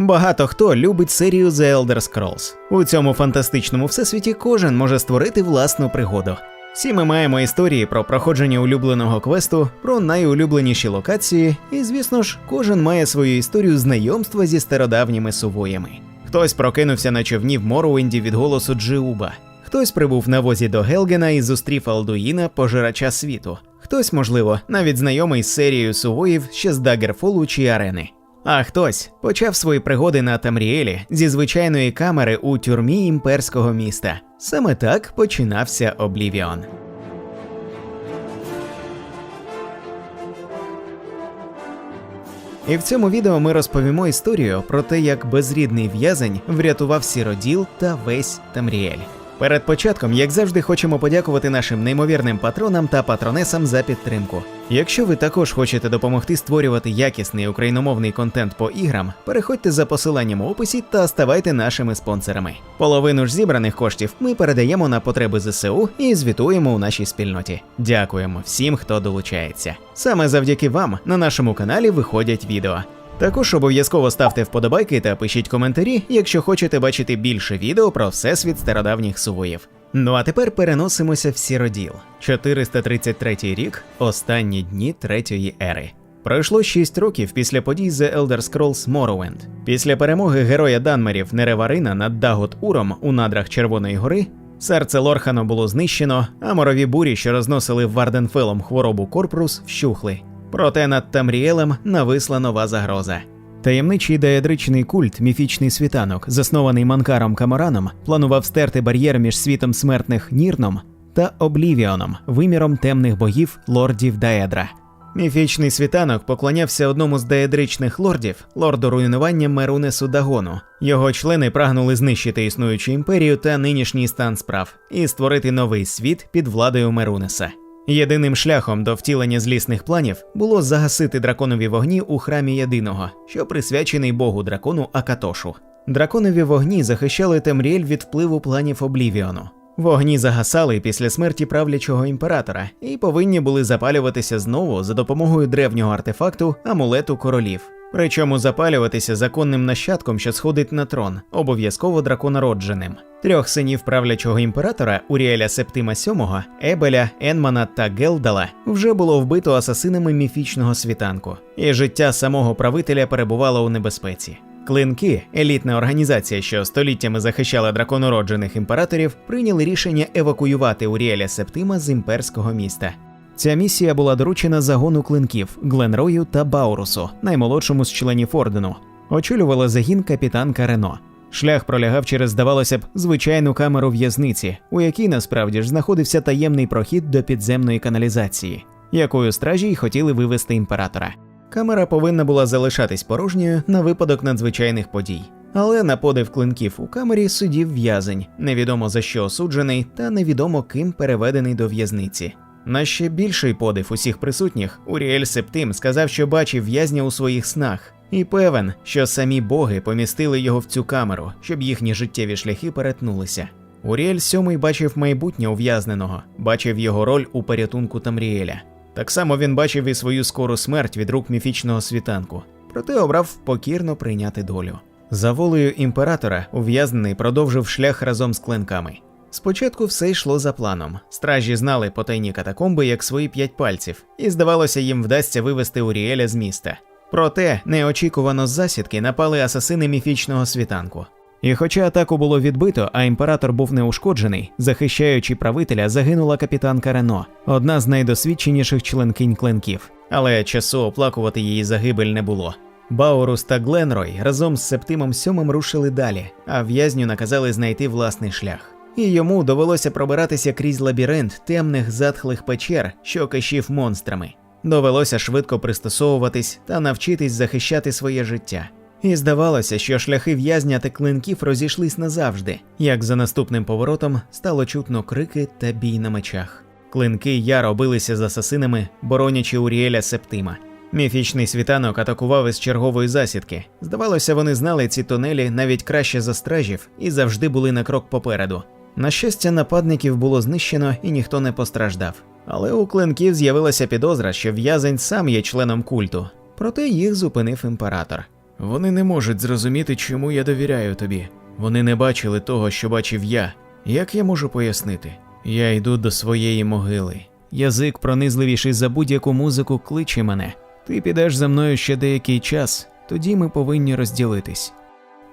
Багато хто любить серію The Elder Scrolls. У цьому фантастичному всесвіті кожен може створити власну пригоду. Всі ми маємо історії про проходження улюбленого квесту, про найулюбленіші локації, і, звісно ж, кожен має свою історію знайомства зі стародавніми сувоями. Хтось прокинувся на човні в Моруенді від голосу Джиуба, хтось прибув на возі до Гелгена і зустрів Алдуїна, пожирача світу. Хтось, можливо, навіть знайомий з серією сувоїв ще з Даггерфолу чи арени. А хтось почав свої пригоди на Тамріелі зі звичайної камери у тюрмі імперського міста. Саме так починався Облівіон. І в цьому відео ми розповімо історію про те, як безрідний в'язень врятував сіроділ та весь Тамріель. Перед початком, як завжди, хочемо подякувати нашим неймовірним патронам та патронесам за підтримку. Якщо ви також хочете допомогти створювати якісний україномовний контент по іграм, переходьте за посиланням у описі та ставайте нашими спонсорами. Половину ж зібраних коштів ми передаємо на потреби ЗСУ і звітуємо у нашій спільноті. Дякуємо всім, хто долучається. Саме завдяки вам на нашому каналі виходять відео. Також обов'язково ставте вподобайки та пишіть коментарі, якщо хочете бачити більше відео про всесвіт стародавніх сувоїв. Ну а тепер переносимося в Сіроділ. 433 рік, останні дні третьої ери. Пройшло 6 років після подій The Elder Scrolls Morrowind. Після перемоги героя Данмерів Нереварина над Дагот Уром у надрах Червоної гори. Серце Лорхана було знищено, а морові бурі, що розносили Варденфелом хворобу Корпрус, вщухли. Проте над Тамріелем нависла нова загроза. Таємничий деядричний культ, міфічний світанок, заснований Манкаром Камараном, планував стерти бар'єр між світом смертних Нірном та Облівіоном, виміром темних богів лордів Даедра. Міфічний світанок поклонявся одному з деядричних лордів, лорду руйнування Мерунесу Дагону. Його члени прагнули знищити існуючу імперію та нинішній стан справ і створити новий світ під владою Мерунеса. Єдиним шляхом до втілення злісних планів було загасити драконові вогні у храмі єдиного, що присвячений богу дракону Акатошу. Драконові вогні захищали Темріель від впливу планів Облівіону. Вогні загасали після смерті правлячого імператора і повинні були запалюватися знову за допомогою древнього артефакту амулету королів. Причому запалюватися законним нащадком, що сходить на трон, обов'язково драконародженим. Трьох синів правлячого імператора Уріеля Септима VII, Ебеля, Енмана та Гелдала вже було вбито асасинами міфічного світанку, і життя самого правителя перебувало у небезпеці. Клинки, елітна організація, що століттями захищала драконороджених імператорів, прийняли рішення евакуювати Уріеля Септима з імперського міста. Ця місія була доручена загону клинків Гленрою та Баурусу, наймолодшому з членів ордену. Очолювала загін капітанка Рено. Шлях пролягав через, здавалося б, звичайну камеру в'язниці, у якій насправді ж знаходився таємний прохід до підземної каналізації, якою стражі й хотіли вивести імператора. Камера повинна була залишатись порожньою на випадок надзвичайних подій. Але на подив клинків у камері сидів в'язень, невідомо за що осуджений, та невідомо ким переведений до в'язниці. На ще більший подив усіх присутніх, Уріель Септим сказав, що бачив в'язня у своїх снах, і певен, що самі боги помістили його в цю камеру, щоб їхні життєві шляхи перетнулися. Уріель сьомий бачив майбутнє ув'язненого, бачив його роль у порятунку Тамріеля. Так само він бачив і свою скору смерть від рук міфічного світанку, проте обрав покірно прийняти долю. За волею імператора ув'язнений продовжив шлях разом з клинками. Спочатку все йшло за планом. Стражі знали потайні катакомби як свої п'ять пальців, і здавалося, їм вдасться вивести Уріеля з міста. Проте неочікувано з засідки напали асасини міфічного світанку. І хоча атаку було відбито, а імператор був неушкоджений, захищаючи правителя, загинула капітанка Рено, одна з найдосвідченіших членкинь клинків. Але часу оплакувати її загибель не було. Баурус та Гленрой разом з Септимом Сьомим рушили далі, а в'язню наказали знайти власний шлях. І йому довелося пробиратися крізь лабіринт темних затхлих печер, що кишів монстрами. Довелося швидко пристосовуватись та навчитись захищати своє життя. І здавалося, що шляхи в'язня та клинків розійшлись назавжди, як за наступним поворотом стало чутно крики та бій на мечах. Клинки яро билися з асасинами, боронячи Уріеля Септима. Міфічний світанок атакував із чергової засідки. Здавалося, вони знали ці тунелі навіть краще за стражів і завжди були на крок попереду. На щастя, нападників було знищено і ніхто не постраждав. Але у клинків з'явилася підозра, що в'язень сам є членом культу, проте їх зупинив імператор. Вони не можуть зрозуміти, чому я довіряю тобі. Вони не бачили того, що бачив я. Як я можу пояснити? Я йду до своєї могили. Язик, пронизливіший за будь-яку музику, кличе мене. Ти підеш за мною ще деякий час, тоді ми повинні розділитись.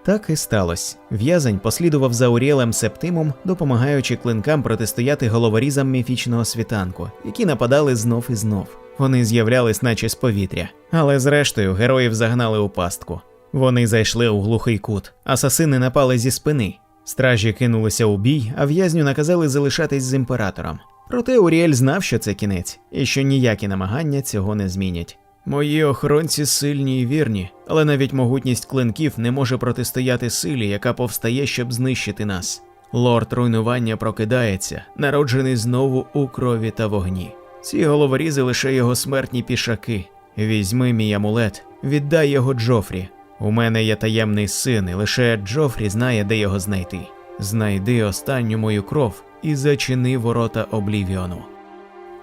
Так і сталося. В'язень послідував за Уріелем Септимом, допомагаючи клинкам протистояти головорізам міфічного світанку, які нападали знов і знов. Вони з'являлись, наче з повітря. Але зрештою героїв загнали у пастку. Вони зайшли у глухий кут, асасини напали зі спини. Стражі кинулися у бій, а в'язню наказали залишатись з імператором. Проте Уріель знав, що це кінець, і що ніякі намагання цього не змінять. Мої охоронці сильні і вірні, але навіть могутність клинків не може протистояти силі, яка повстає, щоб знищити нас. Лорд руйнування прокидається, народжений знову у крові та вогні. Ці головорізи лише його смертні пішаки. Візьми мій амулет, віддай його Джофрі. У мене є таємний син, і лише Джофрі знає, де його знайти. Знайди останню мою кров і зачини ворота Облівіону.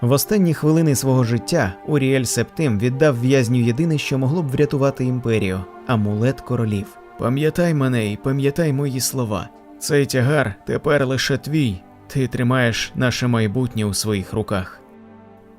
В останні хвилини свого життя Уріель Септим віддав в'язню єдине, що могло б врятувати імперію амулет королів. Пам'ятай мене і пам'ятай мої слова. Цей тягар тепер лише твій. Ти тримаєш наше майбутнє у своїх руках.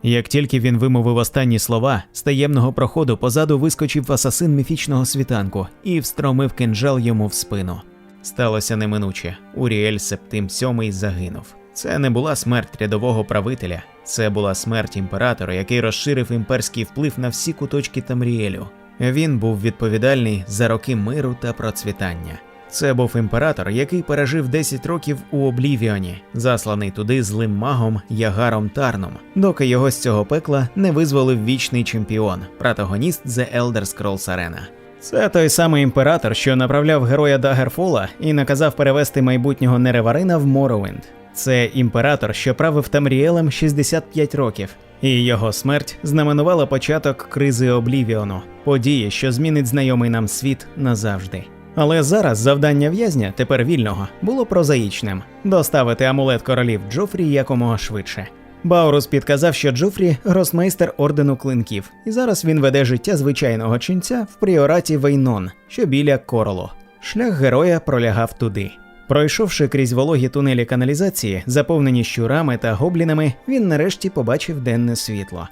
Як тільки він вимовив останні слова, з таємного проходу позаду вискочив асасин міфічного світанку і встромив кинджал йому в спину. Сталося неминуче. Уріель Септим VII загинув. Це не була смерть рядового правителя, це була смерть імператора, який розширив імперський вплив на всі куточки Тамріелю. Він був відповідальний за роки миру та процвітання. Це був імператор, який пережив 10 років у Облівіоні, засланий туди злим магом Ягаром Тарном, доки його з цього пекла не визволив вічний чемпіон, протагоніст The Elder Scrolls Arena. Це той самий імператор, що направляв героя Дагерфола і наказав перевести майбутнього Нереварина в Моровинд. Це імператор, що правив Тамріелем 65 років, і його смерть знаменувала початок кризи Облівіону, події, що змінить знайомий нам світ назавжди. Але зараз завдання в'язня, тепер вільного, було прозаїчним доставити амулет королів Джофрі якомога швидше. Баурус підказав, що Джофрі гросмейстер ордену клинків, і зараз він веде життя звичайного ченця в пріораті Вейнон, що біля Короло. Шлях героя пролягав туди. Пройшовши крізь вологі тунелі каналізації, заповнені щурами та гоблінами, він нарешті побачив денне світло.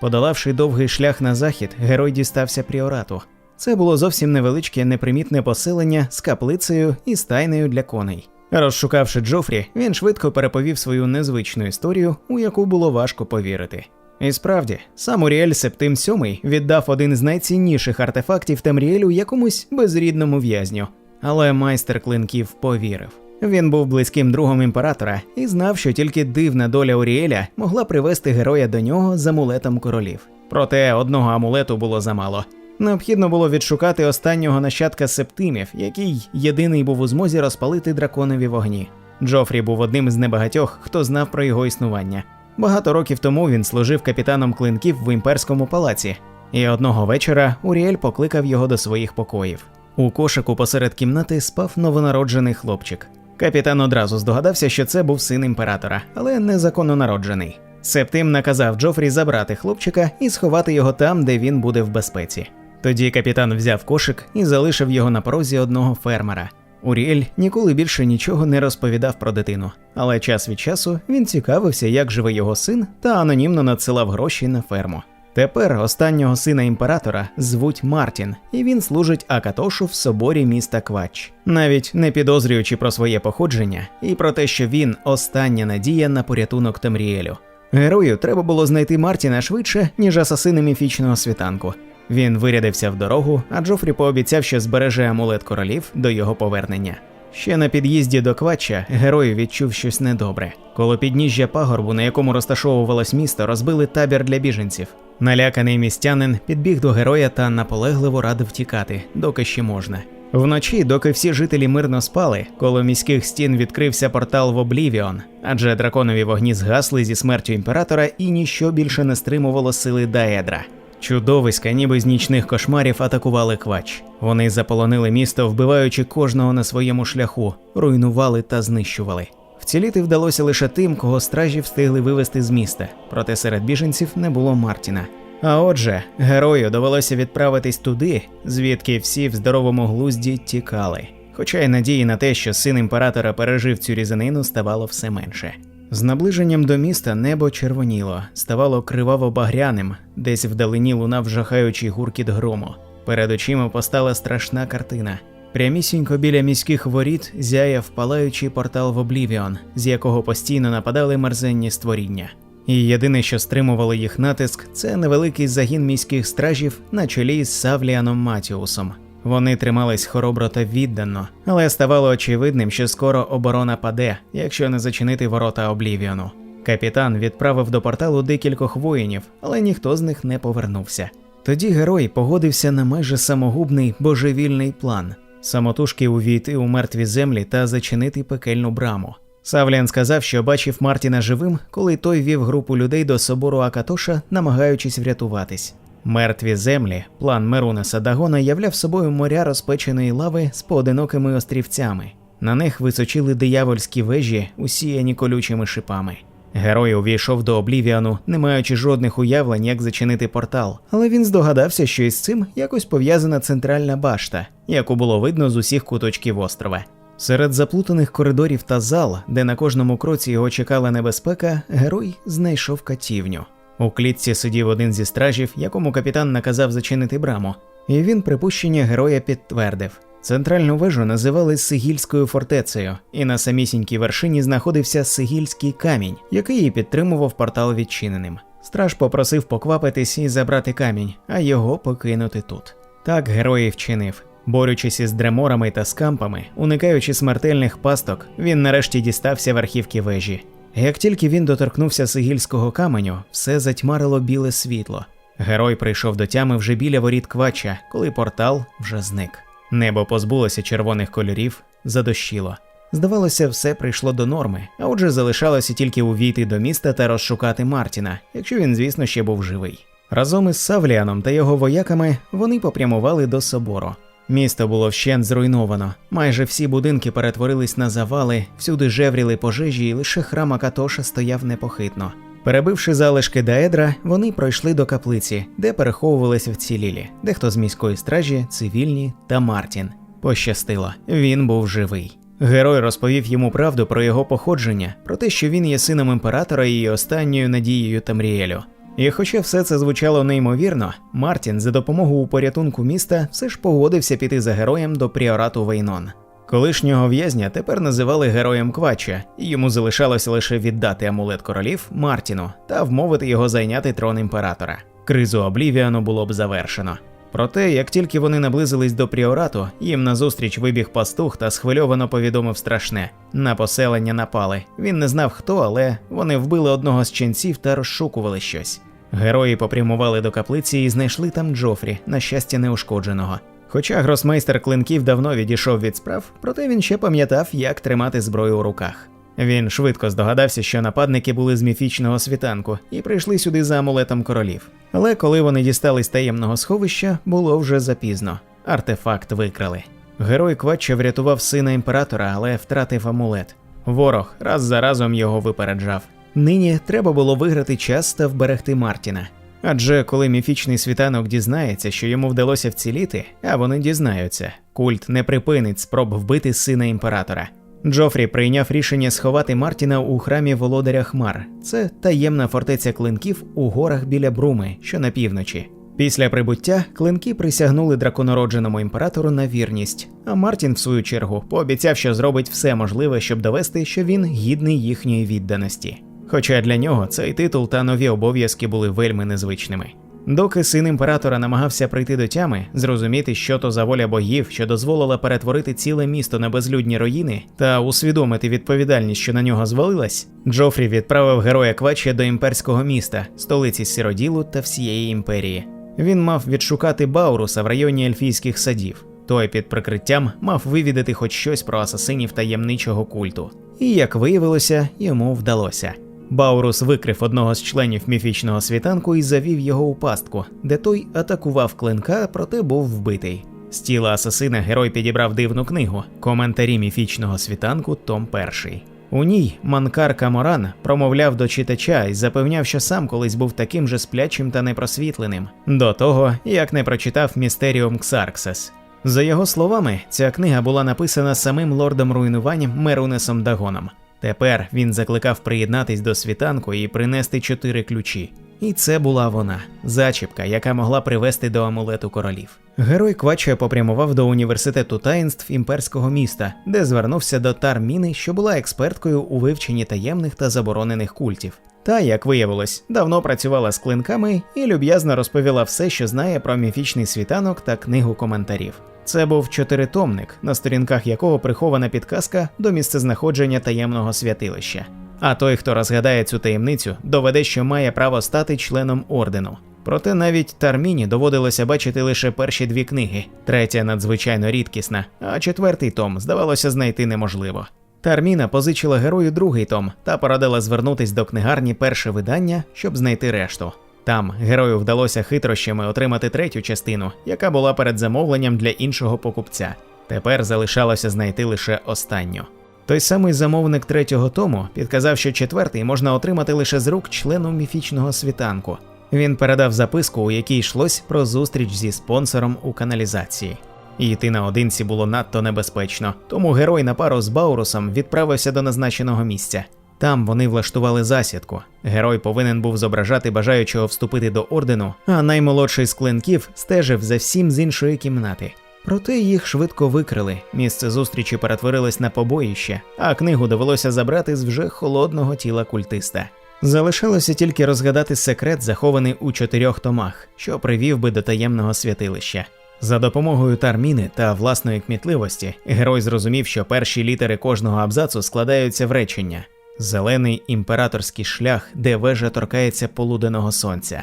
Подолавши довгий шлях на захід, герой дістався пріорату. Це було зовсім невеличке непримітне поселення з каплицею і стайнею для коней. Розшукавши Джофрі, він швидко переповів свою незвичну історію, у яку було важко повірити. І справді, сам Уріель Септим VII віддав один з найцінніших артефактів Темріелю якомусь безрідному в'язню, але майстер клинків повірив. Він був близьким другом імператора і знав, що тільки дивна доля Уріеля могла привести героя до нього з амулетом королів. Проте одного амулету було замало. Необхідно було відшукати останнього нащадка септимів, який єдиний був у змозі розпалити драконові вогні. Джофрі був одним з небагатьох, хто знав про його існування. Багато років тому він служив капітаном клинків в імперському палаці, і одного вечора Уріель покликав його до своїх покоїв. У кошику посеред кімнати спав новонароджений хлопчик. Капітан одразу здогадався, що це був син імператора, але незаконно народжений. Септим наказав Джофрі забрати хлопчика і сховати його там, де він буде в безпеці. Тоді капітан взяв кошик і залишив його на порозі одного фермера. Уріель ніколи більше нічого не розповідав про дитину, але час від часу він цікавився, як живе його син, та анонімно надсилав гроші на ферму. Тепер останнього сина імператора звуть Мартін, і він служить Акатошу в соборі міста Квач, навіть не підозрюючи про своє походження і про те, що він остання надія на порятунок Тамріелю. Герою треба було знайти Мартіна швидше, ніж асасини міфічного світанку. Він вирядився в дорогу, а Джофрі пообіцяв, що збереже амулет королів до його повернення. Ще на під'їзді до Квача герой відчув щось недобре. Коло підніжжя пагорбу, на якому розташовувалось місто, розбили табір для біженців. Наляканий містянин підбіг до героя та наполегливо радив тікати, доки ще можна. Вночі, доки всі жителі мирно спали, коло міських стін відкрився портал в Облівіон, адже драконові вогні згасли зі смертю імператора і ніщо більше не стримувало сили Даедра. Чудовиська, ніби з нічних кошмарів, атакували квач. Вони заполонили місто, вбиваючи кожного на своєму шляху, руйнували та знищували. Вціліти вдалося лише тим, кого стражі встигли вивести з міста, проте серед біженців не було Мартіна. А отже, герою довелося відправитись туди, звідки всі в здоровому глузді тікали. Хоча й надії на те, що син імператора пережив цю різанину, ставало все менше. З наближенням до міста небо червоніло, ставало криваво-багряним, десь вдалині лунав жахаючий гуркіт грому. Перед очима постала страшна картина. Прямісінько біля міських воріт зяяв палаючий портал в Облівіон, з якого постійно нападали мерзенні створіння. І єдине, що стримувало їх натиск, це невеликий загін міських стражів на чолі з Савліаном Матіусом. Вони тримались хоробро та віддано, але ставало очевидним, що скоро оборона паде, якщо не зачинити ворота Облівіону. Капітан відправив до порталу декількох воїнів, але ніхто з них не повернувся. Тоді герой погодився на майже самогубний божевільний план самотужки увійти у мертві землі та зачинити пекельну браму. Савліан сказав, що бачив Мартіна живим, коли той вів групу людей до собору Акатоша, намагаючись врятуватись. Мертві землі, план Мерунеса Дагона являв собою моря розпеченої лави з поодинокими острівцями. На них височили диявольські вежі, усіяні колючими шипами. Герой увійшов до Облівіану, не маючи жодних уявлень, як зачинити портал, але він здогадався, що із цим якось пов'язана центральна башта, яку було видно з усіх куточків острова. Серед заплутаних коридорів та зал, де на кожному кроці його чекала небезпека, герой знайшов катівню. У клітці сидів один зі стражів, якому капітан наказав зачинити браму, і він припущення героя підтвердив. Центральну вежу називали Сигільською фортецею, і на самісінькій вершині знаходився Сигільський камінь, який і підтримував портал відчиненим. Страж попросив поквапитись і забрати камінь, а його покинути тут. Так герой і вчинив. Борючись із дреморами та скампами, уникаючи смертельних пасток, він нарешті дістався верхівки вежі. Як тільки він доторкнувся сигільського каменю, все затьмарило біле світло. Герой прийшов до тями вже біля воріт квача, коли портал вже зник. Небо позбулося червоних кольорів, задощило. Здавалося, все прийшло до норми, а отже, залишалося тільки увійти до міста та розшукати Мартіна, якщо він, звісно, ще був живий. Разом із Савліаном та його вояками вони попрямували до собору. Місто було вщент зруйновано. Майже всі будинки перетворились на завали, всюди жевріли пожежі, і лише храм Акатоша стояв непохитно. Перебивши залишки Даедра, вони пройшли до каплиці, де переховувалися вцілілі, дехто з міської стражі, цивільні та Мартін. Пощастило, він був живий. Герой розповів йому правду про його походження, про те, що він є сином імператора і останньою надією Тамріелю. І хоча все це звучало неймовірно, Мартін за допомогою порятунку міста все ж погодився піти за героєм до пріорату Вейнон. Колишнього в'язня тепер називали героєм Квача, і йому залишалося лише віддати амулет королів Мартіну та вмовити його зайняти трон імператора. Кризу Облівіану було б завершено. Проте, як тільки вони наблизились до пріорату, їм назустріч вибіг пастух та схвильовано повідомив страшне: на поселення напали. Він не знав хто, але вони вбили одного з ченців та розшукували щось. Герої попрямували до каплиці і знайшли там Джофрі, на щастя, неушкодженого. Хоча гросмейстер клинків давно відійшов від справ, проте він ще пам'ятав, як тримати зброю у руках. Він швидко здогадався, що нападники були з міфічного світанку і прийшли сюди за амулетом королів. Але коли вони дістались таємного сховища, було вже запізно. Артефакт викрали. Герой Кватча врятував сина імператора, але втратив амулет. Ворог раз за разом його випереджав. Нині треба було виграти час та вберегти Мартіна. Адже коли міфічний світанок дізнається, що йому вдалося вціліти, а вони дізнаються, культ не припинить спроб вбити сина імператора. Джофрі прийняв рішення сховати Мартіна у храмі володаря Хмар. Це таємна фортеця клинків у горах біля Бруми, що на півночі. Після прибуття клинки присягнули драконородженому імператору на вірність, а Мартін, в свою чергу, пообіцяв, що зробить все можливе, щоб довести, що він гідний їхньої відданості. Хоча для нього цей титул та нові обов'язки були вельми незвичними. Доки син імператора намагався прийти до тями, зрозуміти, що то за воля богів, що дозволила перетворити ціле місто на безлюдні руїни, та усвідомити відповідальність, що на нього звалилась, Джофрі відправив героя Квача до імперського міста, столиці Сіроділу та всієї імперії. Він мав відшукати Бауруса в районі ельфійських садів. Той під прикриттям мав вивідати хоч щось про асасинів таємничого культу. І як виявилося, йому вдалося. Баурус викрив одного з членів міфічного світанку і завів його у пастку, де той атакував клинка, проте був вбитий. З тіла асасина герой підібрав дивну книгу коментарі міфічного світанку, Том 1. У ній Манкар Каморан промовляв до читача і запевняв, що сам колись був таким же сплячим та непросвітленим, до того як не прочитав Містеріум Ксарксес. За його словами, ця книга була написана самим лордом руйнувань Мерунесом Дагоном. Тепер він закликав приєднатись до світанку і принести чотири ключі. І це була вона зачіпка, яка могла привести до амулету королів. Герой Квача попрямував до університету таїнств імперського міста, де звернувся до Тарміни, що була експерткою у вивченні таємних та заборонених культів. Та, як виявилось, давно працювала з клинками і люб'язно розповіла все, що знає про міфічний світанок та книгу коментарів. Це був чотиритомник, на сторінках якого прихована підказка до місцезнаходження таємного святилища. А той, хто розгадає цю таємницю, доведе, що має право стати членом ордену. Проте навіть Тарміні доводилося бачити лише перші дві книги, третя надзвичайно рідкісна, а четвертий том здавалося знайти неможливо. Тарміна позичила герою другий том та порадила звернутись до книгарні перше видання, щоб знайти решту. Там герою вдалося хитрощами отримати третю частину, яка була перед замовленням для іншого покупця. Тепер залишалося знайти лише останню. Той самий замовник третього тому підказав, що четвертий можна отримати лише з рук члену міфічного світанку. Він передав записку, у якій йшлось про зустріч зі спонсором у каналізації. І йти наодинці було надто небезпечно, тому герой на пару з Баурусом відправився до назначеного місця. Там вони влаштували засідку. Герой повинен був зображати бажаючого вступити до ордену, а наймолодший з клинків стежив за всім з іншої кімнати. Проте їх швидко викрили. Місце зустрічі перетворилось на побоїще, а книгу довелося забрати з вже холодного тіла культиста. Залишалося тільки розгадати секрет, захований у чотирьох томах, що привів би до таємного святилища. За допомогою тарміни та власної кмітливості герой зрозумів, що перші літери кожного абзацу складаються в речення: Зелений імператорський шлях, де вежа торкається полуденного сонця.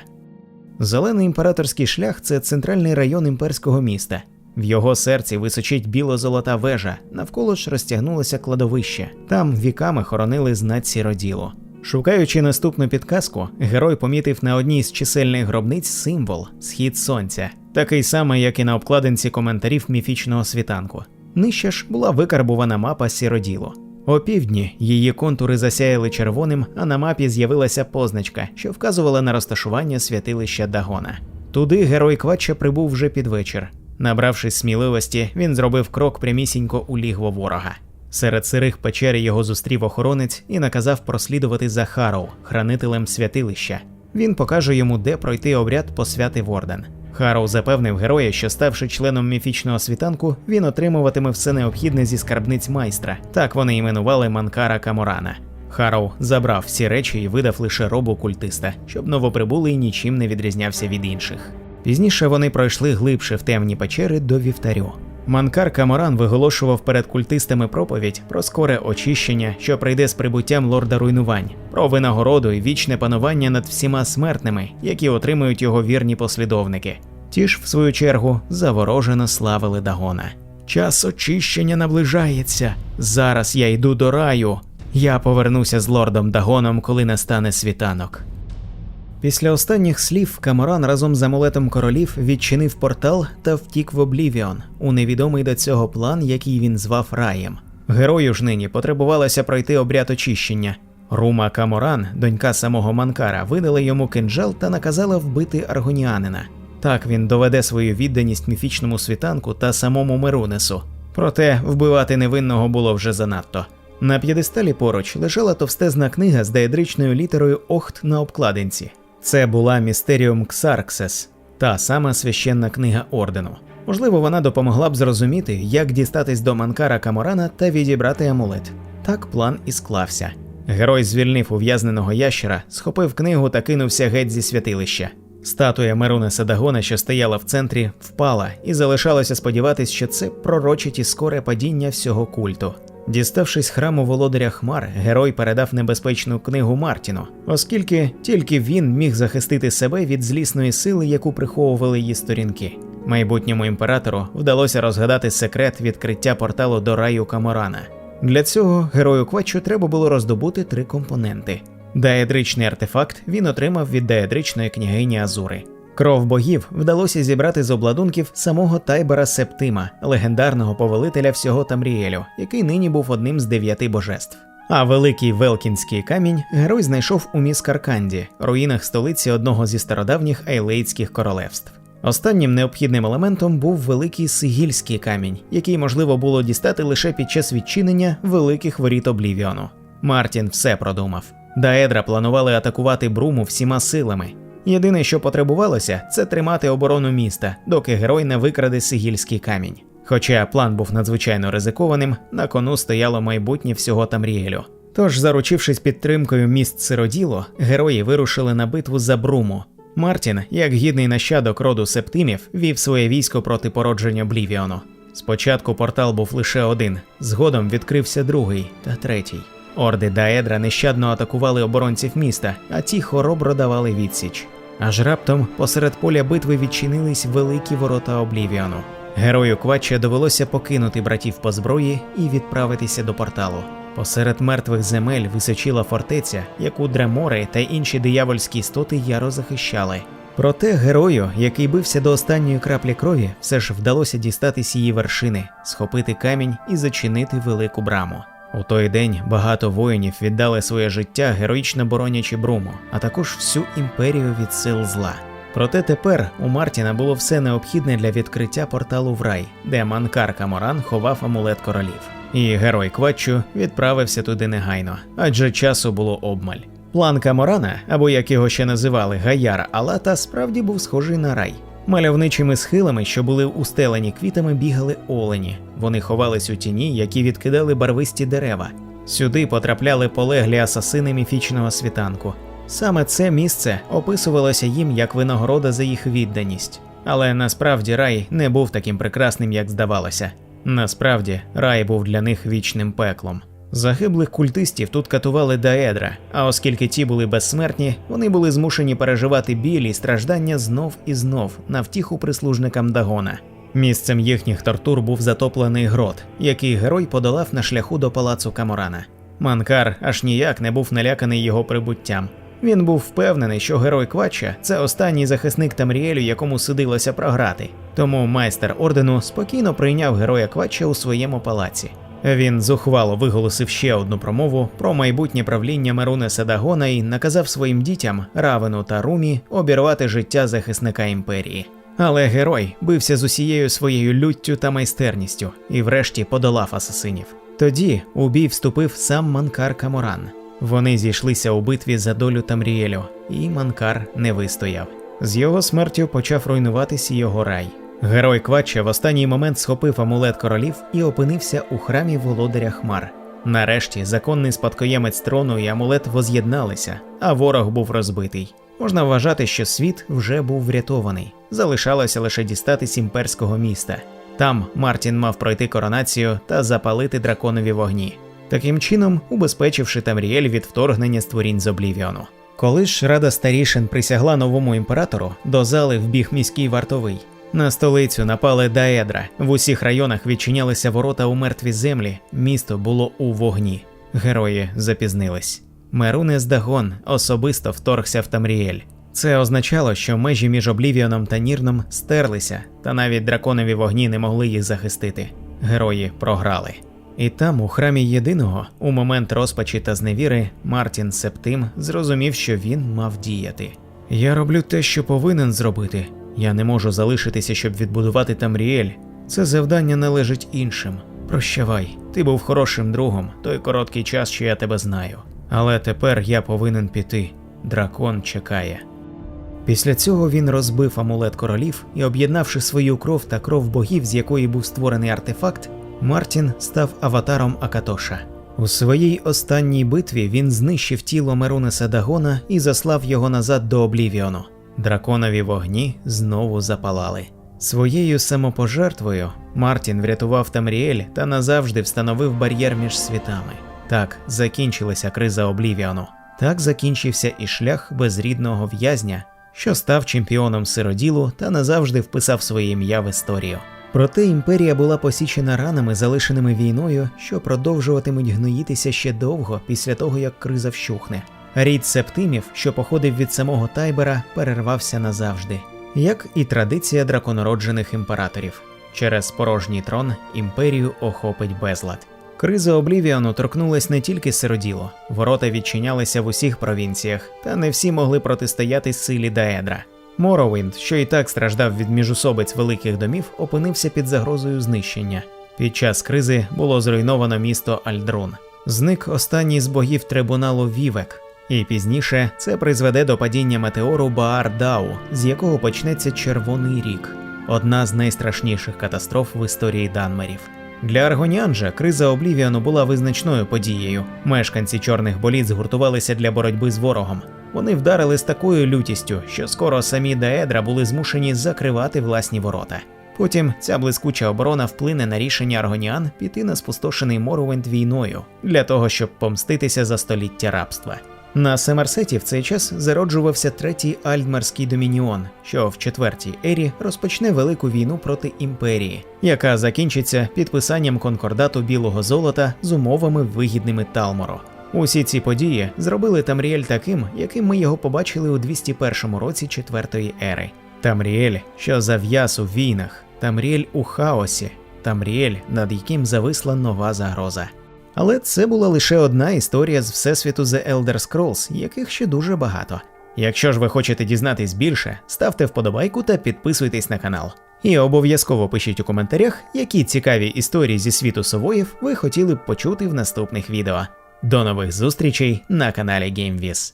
Зелений імператорський шлях це центральний район імперського міста. В його серці височить біло-золота вежа, навколо ж розтягнулося кладовище. Там віками хоронили знать сіроділо. Шукаючи наступну підказку, герой помітив на одній з чисельних гробниць символ схід сонця, такий самий, як і на обкладинці коментарів міфічного світанку. Нижче ж була викарбувана мапа сіроділо. О півдні її контури засяяли червоним, а на мапі з'явилася позначка, що вказувала на розташування святилища Дагона. Туди герой Квача прибув вже під вечір. Набравшись сміливості, він зробив крок прямісінько у лігво ворога. Серед сирих печер його зустрів охоронець і наказав прослідувати за Хароу, хранителем святилища. Він покаже йому, де пройти обряд посвяти в орден. Хароу запевнив героя, що ставши членом міфічного світанку, він отримуватиме все необхідне зі скарбниць майстра. Так вони іменували Манкара Каморана. Хароу забрав всі речі і видав лише робу культиста, щоб новоприбулий нічим не відрізнявся від інших. Пізніше вони пройшли глибше в темні печери до вівтарю. Манкар Каморан виголошував перед культистами проповідь про скоре очищення, що прийде з прибуттям лорда руйнувань, про винагороду і вічне панування над всіма смертними, які отримують його вірні послідовники. Ті ж, в свою чергу, заворожено славили Дагона. Час очищення наближається. Зараз я йду до раю. Я повернуся з лордом Дагоном, коли настане світанок. Після останніх слів Каморан разом з амулетом королів відчинив портал та втік в Облівіон у невідомий до цього план, який він звав раєм. Герою ж нині потребувалося пройти обряд очищення. Рума Каморан, донька самого Манкара, видала йому кинджал та наказала вбити аргоніанина. Так він доведе свою відданість міфічному світанку та самому Мерунесу. Проте вбивати невинного було вже занадто. На п'єдесталі поруч лежала товстезна книга з деядричною літерою Охт на обкладинці. Це була Містеріум Ксарксес, та сама священна книга ордену. Можливо, вона допомогла б зрозуміти, як дістатись до Манкара Каморана та відібрати амулет. Так план і склався. Герой звільнив ув'язненого ящера, схопив книгу та кинувся геть зі святилища. Статуя Мерунеса Дагона, що стояла в центрі, впала, і залишалося сподіватись, що це пророчить і скоре падіння всього культу. Діставшись храму володаря Хмар, герой передав небезпечну книгу Мартіну, оскільки тільки він міг захистити себе від злісної сили, яку приховували її сторінки. Майбутньому імператору вдалося розгадати секрет відкриття порталу до раю Каморана. Для цього герою Квачу треба було роздобути три компоненти. Даедричний артефакт він отримав від даедричної княгині Азури. Кров богів вдалося зібрати з обладунків самого Тайбера Септима, легендарного повелителя всього Тамріелю, який нині був одним з дев'яти божеств. А великий Велкінський камінь герой знайшов у Міскарканді, руїнах столиці одного зі стародавніх айлейцьких королевств. Останнім необхідним елементом був великий сигільський камінь, який можливо було дістати лише під час відчинення великих воріт Облівіону. Мартін все продумав. Даедра планували атакувати Бруму всіма силами. Єдине, що потребувалося, це тримати оборону міста, доки герой не викраде сигільський камінь. Хоча план був надзвичайно ризикованим, на кону стояло майбутнє всього Тамріелю. Тож, заручившись підтримкою міст Сироділо, герої вирушили на битву за Бруму. Мартін, як гідний нащадок роду септимів, вів своє військо проти породження Блівіону. Спочатку портал був лише один, згодом відкрився другий та третій. Орди Даедра нещадно атакували оборонців міста, а ті хоробро давали відсіч. Аж раптом посеред поля битви відчинились великі ворота Облівіону. Герою Квача довелося покинути братів по зброї і відправитися до порталу. Посеред мертвих земель височила фортеця, яку дремори та інші диявольські істоти яро захищали. Проте герою, який бився до останньої краплі крові, все ж вдалося дістатись її вершини, схопити камінь і зачинити велику браму. У той день багато воїнів віддали своє життя, героїчно боронячи Бруму, а також всю імперію від сил зла. Проте тепер у Мартіна було все необхідне для відкриття порталу в рай, де Манкар Каморан ховав амулет королів. І герой Кватчу відправився туди негайно, адже часу було обмаль. План Каморана, або як його ще називали Гаяр Алата, справді був схожий на рай. Мальовничими схилами, що були устелені квітами, бігали олені. Вони ховались у тіні, які відкидали барвисті дерева. Сюди потрапляли полеглі асасини міфічного світанку. Саме це місце описувалося їм як винагорода за їх відданість. Але насправді рай не був таким прекрасним, як здавалося. Насправді, рай був для них вічним пеклом. Загиблих культистів тут катували Даедра, а оскільки ті були безсмертні, вони були змушені переживати біль і страждання знов і знов на втіху прислужникам Дагона. Місцем їхніх тортур був затоплений грот, який герой подолав на шляху до палацу Каморана. Манкар аж ніяк не був наляканий його прибуттям. Він був впевнений, що герой Квача це останній захисник Тамріелю, якому судилося програти. Тому майстер ордену спокійно прийняв героя Квача у своєму палаці. Він зухвало виголосив ще одну промову про майбутнє правління Меруне Седагона і наказав своїм дітям Равену та Румі обірвати життя захисника імперії. Але герой бився з усією своєю люттю та майстерністю і врешті подолав асасинів. Тоді у бій вступив сам Манкар Каморан. Вони зійшлися у битві за долю Тамріелю, і Манкар не вистояв. З його смертю почав руйнуватися його рай. Герой Квача в останній момент схопив амулет королів і опинився у храмі володаря Хмар. Нарешті законний спадкоємець трону і амулет воз'єдналися, а ворог був розбитий. Можна вважати, що світ вже був врятований. Залишалося лише дістатись імперського міста. Там Мартін мав пройти коронацію та запалити драконові вогні, таким чином убезпечивши Тамріель від вторгнення створінь з Облівіону. Коли ж рада старішин присягла новому імператору, до зали вбіг міський вартовий. На столицю напали Даедра. В усіх районах відчинялися ворота у мертві землі. Місто було у вогні. Герої запізнились. Мерунес Дагон особисто вторгся в Тамріель. Це означало, що межі між Облівіоном та Нірном стерлися, та навіть драконові вогні не могли їх захистити. Герої програли. І там, у храмі єдиного, у момент розпачі та зневіри, Мартін Септим зрозумів, що він мав діяти. Я роблю те, що повинен зробити. Я не можу залишитися, щоб відбудувати Тамріель. Це завдання належить іншим. Прощавай, ти був хорошим другом той короткий час, що я тебе знаю. Але тепер я повинен піти. Дракон чекає. Після цього він розбив амулет королів і, об'єднавши свою кров та кров богів, з якої був створений артефакт, Мартін став аватаром Акатоша. У своїй останній битві він знищив тіло Мерунеса Дагона і заслав його назад до Облівіону. Драконові вогні знову запалали. Своєю самопожертвою Мартін врятував Тамріель та назавжди встановив бар'єр між світами. Так закінчилася криза Облівіону. Так закінчився і шлях безрідного в'язня, що став чемпіоном сироділу та назавжди вписав своє ім'я в історію. Проте імперія була посічена ранами, залишеними війною, що продовжуватимуть гноїтися ще довго після того, як криза вщухне. Рід септимів, що походив від самого Тайбера, перервався назавжди, як і традиція драконороджених імператорів. Через порожній трон імперію охопить безлад. Криза Облівіону торкнулась не тільки сироділо, ворота відчинялися в усіх провінціях, та не всі могли протистояти силі Даедра. Моровинд, що і так страждав від міжусобиць великих домів, опинився під загрозою знищення. Під час кризи було зруйновано місто Альдрун. Зник останній з богів трибуналу Вівек, і пізніше це призведе до падіння метеору Баар Дау, з якого почнеться Червоний рік, одна з найстрашніших катастроф в історії Данмерів. Для аргоніан же криза Облівіану була визначною подією. Мешканці чорних боліт згуртувалися для боротьби з ворогом. Вони вдарили з такою лютістю, що скоро самі Даедра були змушені закривати власні ворота. Потім ця блискуча оборона вплине на рішення аргоніан піти на спустошений Моровинд війною для того, щоб помститися за століття рабства. На Семерсеті в цей час зароджувався третій Альдмарський домініон, що в четвертій ері розпочне велику війну проти імперії, яка закінчиться підписанням конкордату білого золота з умовами вигідними Талмору. Усі ці події зробили Тамріель таким, яким ми його побачили у 201 році четвертої ери. Тамріель, що зав'яз у війнах, Тамріель у хаосі, Тамріель, над яким зависла нова загроза. Але це була лише одна історія з всесвіту The Elder Scrolls, яких ще дуже багато. Якщо ж ви хочете дізнатись більше, ставте вподобайку та підписуйтесь на канал. І обов'язково пишіть у коментарях, які цікаві історії зі світу совоїв ви хотіли б почути в наступних відео. До нових зустрічей на каналі GameViz.